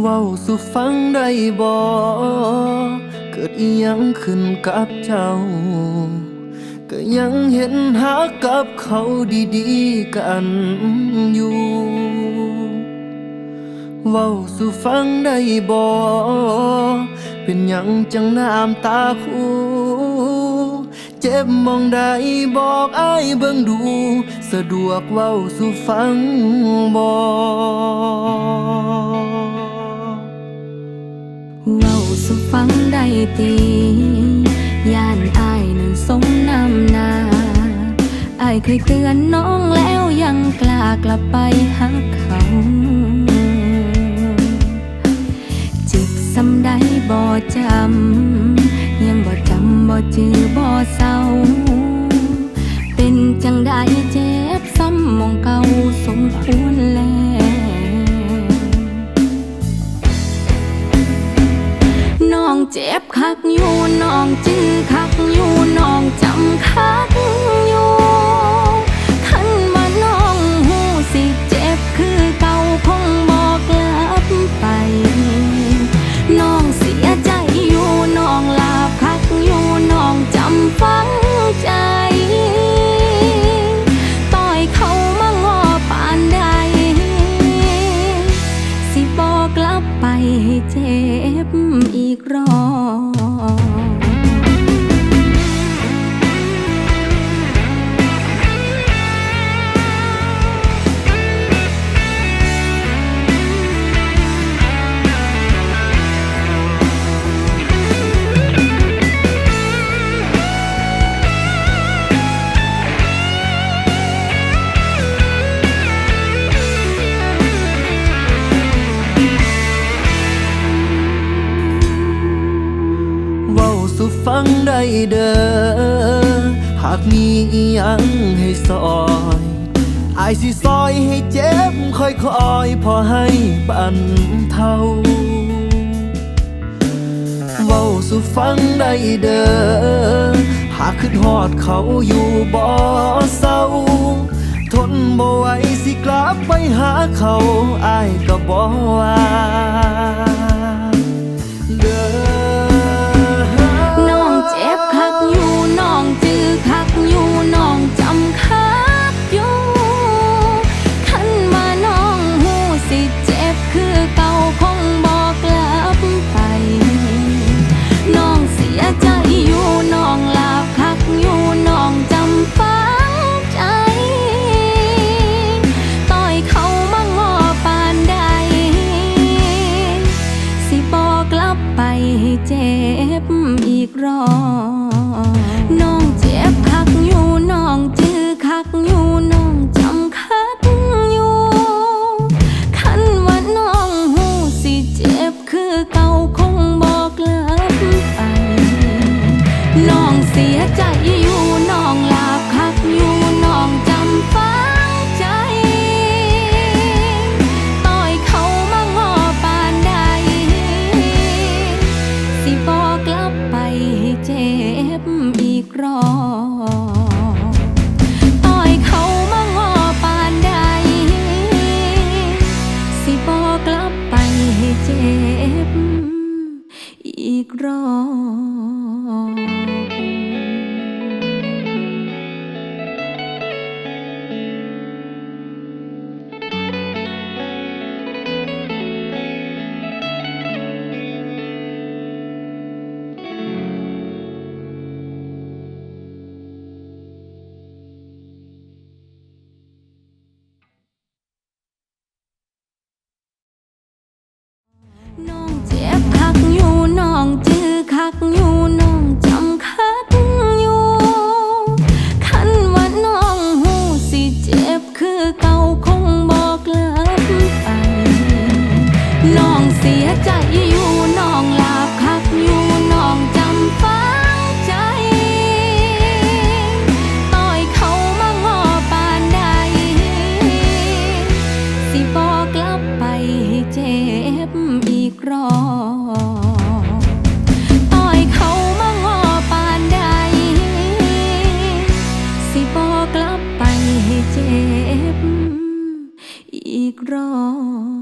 เว้าสุฟังได้บอกเกิดอียังขึ้นกับเจ้า ก็ยังเห็นหากับเขาดีๆกันอยู่ เว้าสุฟังได้บ่เป็นยังจังน้ำตาคู่เจ็บมองได้บอกไอ้เบิ่งดู สะดวกเว้าสุฟังบอก เว้าสุฟังได้ตีย่านอายนั้นสมนำนาอายเคยเตือนน้องแล้วยังกล้ากลับไปหาเขา เจ็บคักอยู่น้องจื้อคักอยู่น้องจำคัก ว้าสุฟังได้เด้อ หากมีอยังให้ซอยอายสิซอยให้เจ็บค่อยๆพอให้ปันเท่าเว้าสุฟังได้เด้อ หากขึ้นหอดเขาอยู่บ่อเศร้า ทนบ่ไหวสิกลับไปหาเขาอายก็บ่ว่า Oh. รอง อีกรอบ